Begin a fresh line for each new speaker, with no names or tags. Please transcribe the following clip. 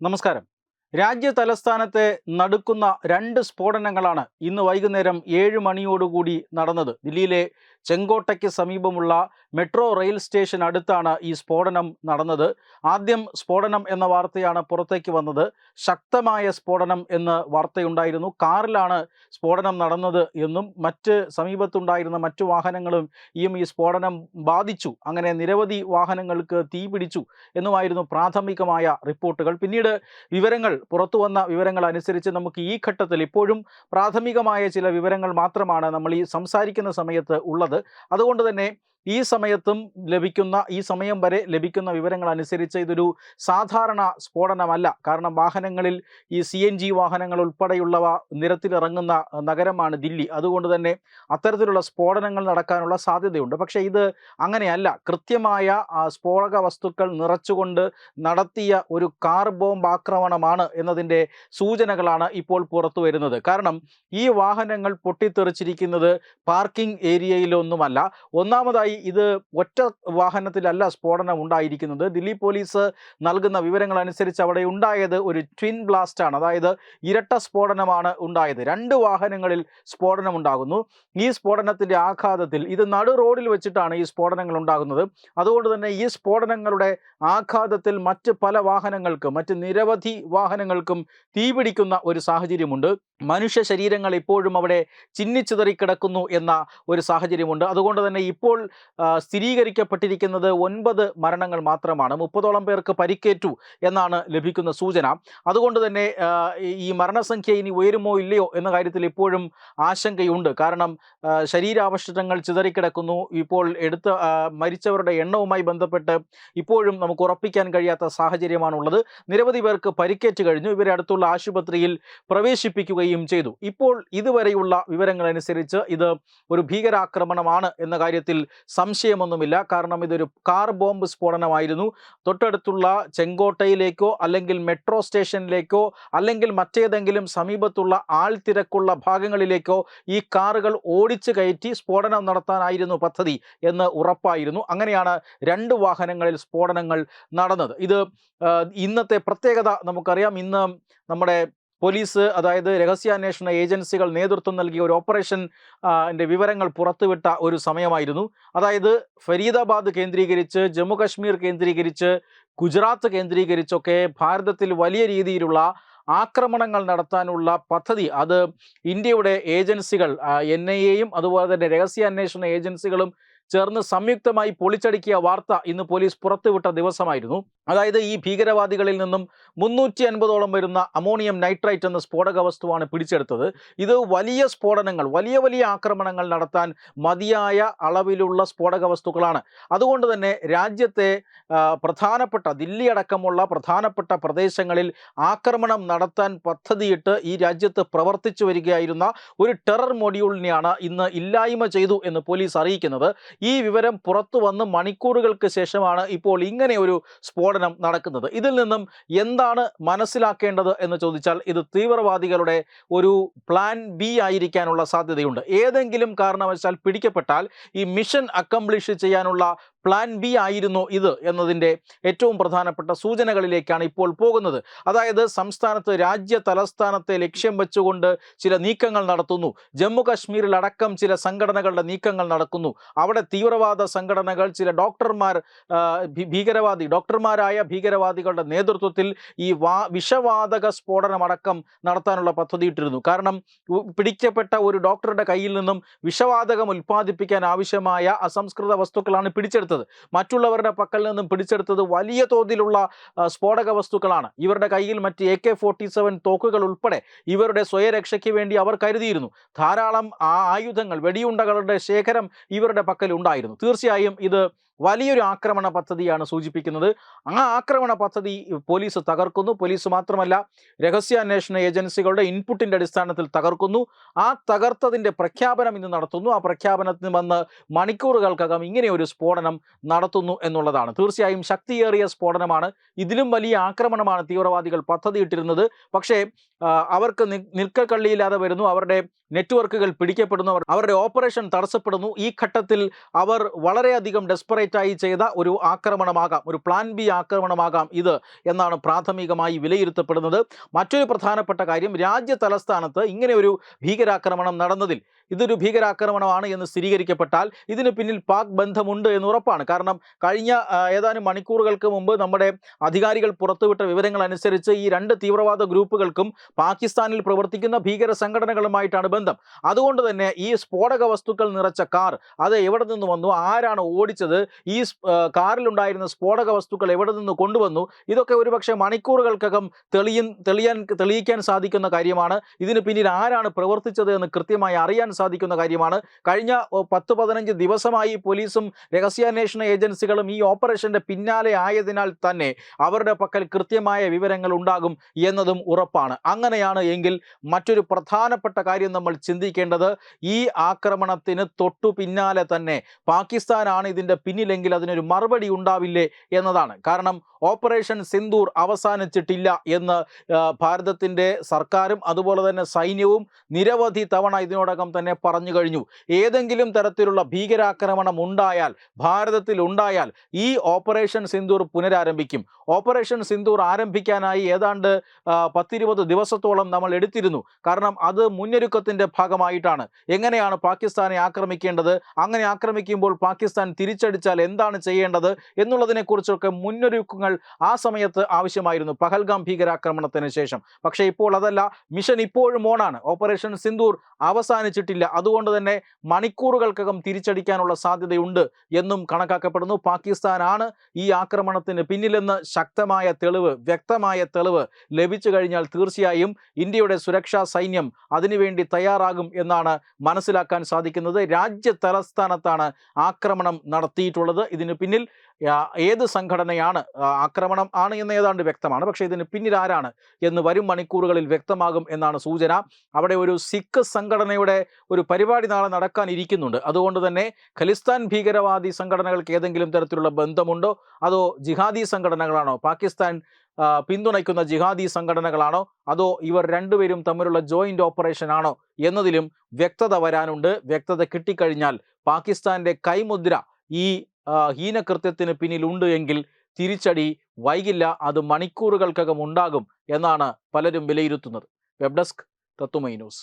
നമസ്കാരം. രാജ്യ തലസ്ഥാനത്തെ നടുക്കുന്ന രണ്ട് സ്ഫോടനങ്ങളാണ് ഇന്ന് വൈകുന്നേരം ഏഴ് മണിയോടുകൂടി നടന്നത്. ദില്ലിയിലെ ചെങ്കോട്ടയ്ക്ക് സമീപമുള്ള മെട്രോ റെയിൽ സ്റ്റേഷൻ അടുത്താണ് ഈ സ്ഫോടനം നടന്നത്. ആദ്യം സ്ഫോടനം എന്ന വാർത്തയാണ് പുറത്തേക്ക് വന്നത്. ശക്തമായ സ്ഫോടനം എന്ന് വാർത്തയുണ്ടായിരുന്നു. കാറിലാണ് സ്ഫോടനം നടന്നത് എന്നും മറ്റ് സമീപത്തുണ്ടായിരുന്ന മറ്റു വാഹനങ്ങളും ഈ സ്ഫോടനം ബാധിച്ചു. അങ്ങനെ നിരവധി വാഹനങ്ങൾക്ക് തീ പിടിച്ചു എന്നുമായിരുന്നു പ്രാഥമികമായ റിപ്പോർട്ടുകൾ. പിന്നീട് വിവരങ്ങൾ പുറത്തു വന്ന വിവരങ്ങൾ അനുസരിച്ച് നമുക്ക് ഈ ഘട്ടത്തിൽ ഇപ്പോഴും പ്രാഥമികമായ ചില വിവരങ്ങൾ മാത്രമാണ് നമ്മൾ ഈ സംസാരിക്കുന്ന സമയത്ത് ഉള്ളത്. അതുകൊണ്ട് തന്നെ ഈ സമയത്തും ലഭിക്കുന്ന ഈ സമയം വരെ ലഭിക്കുന്ന വിവരങ്ങൾ അനുസരിച്ച് ഇതൊരു സാധാരണ സ്ഫോടനമല്ല. കാരണം വാഹനങ്ങളിൽ ഈ സി എൻ ജി വാഹനങ്ങൾ ഉൾപ്പെടെയുള്ളവ നിരത്തിലിറങ്ങുന്ന നഗരമാണ് ദില്ലി. അതുകൊണ്ട് തന്നെ അത്തരത്തിലുള്ള സ്ഫോടനങ്ങൾ നടക്കാനുള്ള സാധ്യതയുണ്ട്. പക്ഷേ ഇത് അങ്ങനെയല്ല. കൃത്യമായ സ്ഫോടക വസ്തുക്കൾ നിറച്ചുകൊണ്ട് നടത്തിയ ഒരു കാർ ബോംബ് ആക്രമണമാണ് എന്നതിന്റെ സൂചനകളാണ് ഇപ്പോൾ പുറത്തു വരുന്നത്. കാരണം ഈ വാഹനങ്ങൾ പൊട്ടിത്തെറിച്ചിരിക്കുന്നത് പാർക്കിംഗ് ഏരിയയിലൊന്നുമല്ല. ഒന്നാമതായി ഇത് ഒറ്റ വാഹനത്തിലല്ല സ്ഫോടനം ഉണ്ടായിരിക്കുന്നത്. ദില്ലി പോലീസ് നൽകുന്ന വിവരങ്ങൾ അനുസരിച്ച് അവിടെ ഉണ്ടായത് ഒരു ട്വിൻ ബ്ലാസ്റ്റ് ആണ്. അതായത് ഇരട്ട സ്ഫോടനമാണ് ഉണ്ടായത്. രണ്ട് വാഹനങ്ങളിൽ സ്ഫോടനം ഉണ്ടാകുന്നു. ഈ സ്ഫോടനത്തിന്റെ ആഘാതത്തിൽ ഇത് നടു റോഡിൽ വെച്ചിട്ടാണ് ഈ സ്ഫോടനങ്ങൾ ഉണ്ടാകുന്നത്. അതുകൊണ്ട് തന്നെ ഈ സ്ഫോടനങ്ങളുടെ ആഘാതത്തിൽ മറ്റ് പല വാഹനങ്ങൾക്കും മറ്റ് നിരവധി വാഹനങ്ങൾക്കും തീപിടിക്കുന്ന ഒരു സാഹചര്യമുണ്ട്. മനുഷ്യ ശരീരങ്ങൾ ഇപ്പോഴും അവിടെ ചിന്നിച്ചിതറിക്കിടക്കുന്നു എന്ന ഒരു സാഹചര്യമുണ്ട്. അതുകൊണ്ട് തന്നെ ഇപ്പോൾ സ്ഥിരീകരിക്കപ്പെട്ടിരിക്കുന്നത് ഒൻപത് മരണങ്ങൾ മാത്രമാണ്. മുപ്പതോളം പേർക്ക് പരിക്കേറ്റു എന്നാണ് ലഭിക്കുന്ന സൂചന. അതുകൊണ്ട് തന്നെ ഈ- മരണസംഖ്യ ഇനി ഉയരുമോ ഇല്ലയോ എന്ന കാര്യത്തിൽ ഇപ്പോഴും ആശങ്കയുണ്ട്. കാരണം ശരീരാവശിഷ്ടങ്ങൾ ചിതറിക്കിടക്കുന്നു. ഇപ്പോൾ എടുത്ത മരിച്ചവരുടെ എണ്ണവുമായി ബന്ധപ്പെട്ട് ഇപ്പോഴും നമുക്ക് ഉറപ്പിക്കാൻ കഴിയാത്ത സാഹചര്യമാണുള്ളത്. നിരവധി പേർക്ക് പരിക്കേറ്റ് കഴിഞ്ഞു. ഇവരെ അടുത്തുള്ള ആശുപത്രിയിൽ പ്രവേശിപ്പിക്കുകയും ചെയ്തു. ഇപ്പോൾ ഇതുവരെയുള്ള വിവരങ്ങൾ അനുസരിച്ച് ഇത് ഒരു ഭീകരാക്രമണമാണ് എന്ന കാര്യത്തിൽ സംശയമൊന്നുമില്ല. കാരണം ഇതൊരു കാർ ബോംബ് സ്ഫോടനമായിരുന്നു. തൊട്ടടുത്തുള്ള ചെങ്കോട്ടയിലേക്കോ അല്ലെങ്കിൽ മെട്രോ സ്റ്റേഷനിലേക്കോ അല്ലെങ്കിൽ മറ്റേതെങ്കിലും സമീപത്തുള്ള ആൾത്തിരക്കുള്ള ഭാഗങ്ങളിലേക്കോ ഈ കാറുകൾ ഓടിച്ചു കയറ്റി സ്ഫോടനം നടത്താനായിരുന്നു പദ്ധതി എന്ന് ഉറപ്പായിരുന്നു. അങ്ങനെയാണ് രണ്ട് വാഹനങ്ങളിൽ സ്ഫോടനങ്ങൾ നടന്നത്. ഇത് ഇന്നത്തെ പ്രത്യേകത നമുക്കറിയാം. ഇന്ന് നമ്മുടെ പോലീസ് അതായത് രഹസ്യാന്വേഷണ ഏജൻസികൾ നേതൃത്വം നൽകിയ ഒരു ഓപ്പറേഷൻ ആ, വിവരങ്ങൾ പുറത്തുവിട്ട ഒരു സമയമായിരുന്നു. അതായത് ഫരീദാബാദ് കേന്ദ്രീകരിച്ച് ജമ്മു കാശ്മീർ കേന്ദ്രീകരിച്ച് ഗുജറാത്ത് കേന്ദ്രീകരിച്ചൊക്കെ ഭാരതത്തിൽ വലിയ രീതിയിലുള്ള ആക്രമണങ്ങൾ നടത്താനുള്ള പദ്ധതി. അത് ഇന്ത്യയുടെ ഏജൻസികൾ എൻ ഐ എയും അതുപോലെ തന്നെ രഹസ്യാന്വേഷണ ഏജൻസികളും ചേർന്ന് സംയുക്തമായി പൊളിച്ചടുക്കിയ വാർത്ത ഇന്ന് പോലീസ് പുറത്തുവിട്ട ദിവസമായിരുന്നു. അതായത് ഈ ഭീകരവാദികളിൽ നിന്നും മുന്നൂറ്റി അൻപതോളം വരുന്ന അമോണിയം നൈട്രൈറ്റ് എന്ന സ്ഫോടക വസ്തുവാണ് പിടിച്ചെടുത്തത്. ഇത് വലിയ സ്ഫോടനങ്ങൾ വലിയ വലിയ ആക്രമണങ്ങൾ നടത്താൻ മതിയായ അളവിലുള്ള സ്ഫോടക വസ്തുക്കളാണ്. അതുകൊണ്ട് തന്നെ രാജ്യത്തെ പ്രധാനപ്പെട്ട ദില്ലി അടക്കമുള്ള പ്രധാനപ്പെട്ട പ്രദേശങ്ങളിൽ ആക്രമണം നടത്താൻ പദ്ധതിയിട്ട് ഈ രാജ്യത്ത് പ്രവർത്തിച്ചു വരികയായിരുന്ന ഒരു ടെറർ മൊഡ്യൂളിനെയാണ് ഇന്ന് ഇല്ലായ്മ ചെയ്തു എന്ന് പോലീസ് അറിയിക്കുന്നത്. ഈ വിവരം പുറത്തു വന്ന് മണിക്കൂറുകൾക്ക് ശേഷമാണ് ഇപ്പോൾ ഇങ്ങനെ ഒരു സ്ഫോടനം നടക്കുന്നത്. ഇതിൽ നിന്നും എന്താണ് മനസ്സിലാക്കേണ്ടത് എന്ന് ചോദിച്ചാൽ ഇത് തീവ്രവാദികളുടെ ഒരു പ്ലാൻ ബി ആയിരിക്കാനുള്ള സാധ്യതയുണ്ട്. ഏതെങ്കിലും കാരണവശാൽ പിടിക്കപ്പെട്ടാൽ ഈ മിഷൻ അക്കംപ്ലിഷ് ചെയ്യാനുള്ള പ്ലാൻ ബി ആയിരുന്നു ഇത് എന്നതിന്റെ ഏറ്റവും പ്രധാനപ്പെട്ട സൂചനകളിലേക്കാണ് ഇപ്പോൾ പോകുന്നത്. അതായത് സംസ്ഥാനത്ത് രാജ്യ തലസ്ഥാനത്തെ ലക്ഷ്യം വെച്ചുകൊണ്ട് ചില നീക്കങ്ങൾ നടത്തുന്നു. ജമ്മു കാശ്മീരിൽ അടക്കം ചില സംഘടനകളുടെ നീക്കങ്ങൾ നടക്കുന്നു. അവിടെ തീവ്രവാദ സംഘടനകൾ ചില ഡോക്ടർമാർ ഭീകരവാദി ഡോക്ടർമാരായ ഭീകരവാദികളുടെ നേതൃത്വത്തിൽ ഈ വിഷവാതക സ്ഫോടനമടക്കം നടത്താനുള്ള പദ്ധതിയിട്ടിരുന്നു കാരണം പിടിക്കപ്പെട്ട ഒരു ഡോക്ടറുടെ കയ്യിൽ നിന്നും വിഷവാതകം ഉൽപ്പാദിപ്പിക്കാൻ ആവശ്യമായ അസംസ്കൃത വസ്തുക്കളാണ് പിടിച്ചെടുത്തത്. മറ്റുള്ളവരുടെ പക്കൽ നിന്നും പിടിച്ചെടുത്തത് വലിയ തോതിലുള്ള സ്ഫോടക വസ്തുക്കളാണ്. ഇവരുടെ കയ്യിൽ മറ്റ് എ കെ ഫോർട്ടി സെവൻ തോക്കുകൾ ഉൾപ്പെടെ ഇവരുടെ സ്വയരക്ഷയ്ക്ക് വേണ്ടി അവർ കരുതിയിരുന്നു. ധാരാളം ആ ആയുധങ്ങൾ വെടിയുണ്ടകളുടെ ശേഖരം ഇവരുടെ പക്കൽ ഉണ്ടായിരുന്നു. തീർച്ചയായും ഇത് വലിയൊരു ആക്രമണ പദ്ധതിയാണ് സൂചിപ്പിക്കുന്നത്. ആ ആക്രമണ പദ്ധതി പോലീസ് തകർക്കുന്നു. പോലീസ് മാത്രമല്ല രഹസ്യാന്വേഷണ ഏജൻസികളുടെ ഇൻപുട്ടിന്റെ അടിസ്ഥാനത്തിൽ തകർക്കുന്നു. ആ തകർത്തതിന്റെ പ്രഖ്യാപനം ഇന്ന് നടത്തുന്നു. ആ പ്രഖ്യാപനത്തിന് വന്ന് മണിക്കൂറുകൾക്കകം ഇങ്ങനെ ഒരു സ്ഫോടനം നടത്തുന്നു എന്നുള്ളതാണ്. തീർച്ചയായും ശക്തിയേറിയ സ്ഫോടനമാണ്. ഇതിലും വലിയ ആക്രമണമാണ് തീവ്രവാദികൾ പദ്ധതിയിട്ടിരുന്നത്. പക്ഷേ അവർക്ക് നിൽക്കക്കള്ളിയില്ലാതെ വരുന്നു. അവരുടെ നെറ്റ്വർക്കുകൾ പിടിക്കപ്പെടുന്നു. അവരുടെ ഓപ്പറേഷൻ തടസ്സപ്പെടുന്നു. ഈ ഘട്ടത്തിൽ അവർ വളരെയധികം ഡെസ്പറേറ്റ് ഡെലിബറേറ്റായി ചെയ്ത ഒരു ആക്രമണമാകാം ഒരു പ്ലാൻ ബി ആക്രമണമാകാം ഇത് എന്നാണ് പ്രാഥമികമായി വിലയിരുത്തപ്പെടുന്നത്. മറ്റൊരു പ്രധാനപ്പെട്ട കാര്യം രാജ്യ തലസ്ഥാനത്ത് ഇങ്ങനെ ഒരു ഭീകരാക്രമണം നടന്നതിൽ ഇതൊരു ഭീകരാക്രമണമാണ് എന്ന് സ്ഥിരീകരിക്കപ്പെട്ടാൽ ഇതിന് പിന്നിൽ പാക് ബന്ധമുണ്ട് എന്ന് ഉറപ്പാണ്. കാരണം കഴിഞ്ഞ ഏതാനും മണിക്കൂറുകൾക്ക് മുമ്പ് നമ്മുടെ അധികാരികൾ പുറത്തുവിട്ട വിവരങ്ങൾ അനുസരിച്ച് ഈ രണ്ട് തീവ്രവാദ ഗ്രൂപ്പുകൾക്കും പാകിസ്ഥാനിൽ പ്രവർത്തിക്കുന്ന ഭീകര സംഘടനകളുമായിട്ടാണ് ബന്ധം. അതുകൊണ്ട് തന്നെ ഈ സ്ഫോടക വസ്തുക്കൾ നിറച്ച കാർ അത് എവിടെ നിന്ന് വന്നു ആരാണ് ഓടിച്ചത് ഈ കാറിലുണ്ടായിരുന്ന സ്ഫോടക വസ്തുക്കൾ എവിടെ നിന്ന് കൊണ്ടുവന്നു? ഇതൊക്കെ ഒരുപക്ഷെ മണിക്കൂറുകൾക്കകം തെളിയൻ തെളിയാൻ തെളിയിക്കാൻ സാധിക്കുന്ന കാര്യമാണ്. ഇതിന് പിന്നിൽ ആരാണ് പ്രവർത്തിച്ചത് എന്ന് കൃത്യമായി അറിയാൻ സാധിക്കുന്ന കാര്യമാണ്. കഴിഞ്ഞ പത്ത് പതിനഞ്ച് ദിവസമായി പോലീസും രഹസ്യാന്വേഷണ ഏജൻസികളും ഈ ഓപ്പറേഷന്റെ പിന്നാലെ ആയതിനാൽ തന്നെ അവരുടെ പക്കൽ കൃത്യമായ വിവരങ്ങൾ ഉണ്ടാകും എന്നതും ഉറപ്പാണ്. അങ്ങനെയാണ് എങ്കിൽ മറ്റൊരു പ്രധാനപ്പെട്ട കാര്യം നമ്മൾ ചിന്തിക്കേണ്ടത്. ഈ ആക്രമണത്തിന് തൊട്ടു പിന്നാലെ തന്നെ പാകിസ്ഥാനാണ് ഇതിന്റെ പിന്നിലെങ്കിൽ അതിനൊരു മറുപടി ഉണ്ടാവില്ലേ എന്നതാണ്. കാരണം ഓപ്പറേഷൻ സിന്ദൂർ അവസാനിച്ചിട്ടില്ല എന്ന് ഭാരതത്തിന്റെ സർക്കാരും അതുപോലെ തന്നെ സൈന്യവും നിരവധി തവണ ഇതിനോടകം തന്നെ പറഞ്ഞു കഴിഞ്ഞു. ഏതെങ്കിലും തരത്തിലുള്ള ഭീകരാക്രമണം ഉണ്ടായാൽ ഭാരതത്തിൽ ഉണ്ടായാൽ ഈ ഓപ്പറേഷൻ സിന്ദൂർ പുനരാരംഭിക്കും. ഓപ്പറേഷൻ സിന്ദൂർ ആരംഭിക്കാനായി ഏതാണ്ട് പത്തിരുപത് ദിവസത്തോളം നമ്മൾ എടുത്തിരുന്നു. കാരണം അത് മുന്നൊരുക്കത്തിന്റെ ഭാഗമായിട്ടാണ്. എങ്ങനെയാണ് പാകിസ്ഥാനെ ആക്രമിക്കേണ്ടത്? അങ്ങനെ ആക്രമിക്കുമ്പോൾ പാകിസ്ഥാൻ തിരിച്ചടിച്ചാൽ എന്താണ് ചെയ്യേണ്ടത്? എന്നുള്ളതിനെക്കുറിച്ചൊക്കെ മുന്നൊരുക്കങ്ങൾ ആ സമയത്ത് ആവശ്യമായിരുന്നു. പഹൽഗാം ഭീകരാക്രമണത്തിന് ശേഷം. പക്ഷേ ഇപ്പോൾ അതല്ല മിഷൻ ഇപ്പോഴും ഓണാണ്. ഓപ്പറേഷൻ സിന്ദൂർ അവസാനിച്ചിട്ടില്ല. അതുകൊണ്ട് തന്നെ മണിക്കൂറുകൾക്കകം തിരിച്ചടിക്കാനുള്ള സാധ്യതയുണ്ട് എന്നും കണക്കാക്കപ്പെടുന്നു. പാകിസ്ഥാനാണ് ഈ ആക്രമണത്തിന് പിന്നിലെന്ന് ശക്തമായ തെളിവ് വ്യക്തമായ തെളിവ് ലഭിച്ചു കഴിഞ്ഞാൽ തീർച്ചയായും ഇന്ത്യയുടെ സുരക്ഷാ സൈന്യം അതിനുവേണ്ടി തയ്യാറാകും എന്നാണ് മനസ്സിലാക്കാൻ സാധിക്കുന്നത്. രാജ്യ തലസ്ഥാനത്താണ് ആക്രമണം നടത്തിയിട്ടുള്ളത്. ഇതിന് പിന്നിൽ ഏത് സംഘടനയാണ് ആക്രമണം ആണ് എന്ന് ഏതാണ്ട് വ്യക്തമാണ്. പക്ഷേ ഇതിന് പിന്നിൽ ആരാണ് എന്ന് വരും മണിക്കൂറുകളിൽ വ്യക്തമാകും എന്നാണ് സൂചന. അവിടെ ഒരു സിഖ് സംഘടനയുടെ ഒരു പരിപാടി നാളെ നടക്കാനിരിക്കുന്നുണ്ട് അതുകൊണ്ട് തന്നെ ഖലിസ്ഥാൻ ഭീകരവാദി സംഘടനകൾക്ക് ഏതെങ്കിലും തരത്തിലുള്ള ബന്ധമുണ്ടോ? അതോ ജിഹാദി സംഘടനകളാണോ? പാകിസ്ഥാൻ പിന്തുണയ്ക്കുന്ന ജിഹാദി സംഘടനകളാണോ? അതോ ഇവർ രണ്ടുപേരും തമ്മിലുള്ള ജോയിന്റ് ഓപ്പറേഷൻ ആണോ എന്നതിലും വ്യക്തത വരാനുണ്ട്. വ്യക്തത കിട്ടിക്കഴിഞ്ഞാൽ പാകിസ്ഥാന്റെ കൈമുദ്ര ഈ ഹീനകൃത്യത്തിന് പിന്നിലുണ്ട് എങ്കിൽ തിരിച്ചടി വൈകില്ല അത് മണിക്കൂറുകൾക്കകം ഉണ്ടാകും എന്നാണ് പലരും വിലയിരുത്തുന്നത്. വെബ് ഡെസ്ക് തത്തുമൈ ന്യൂസ്.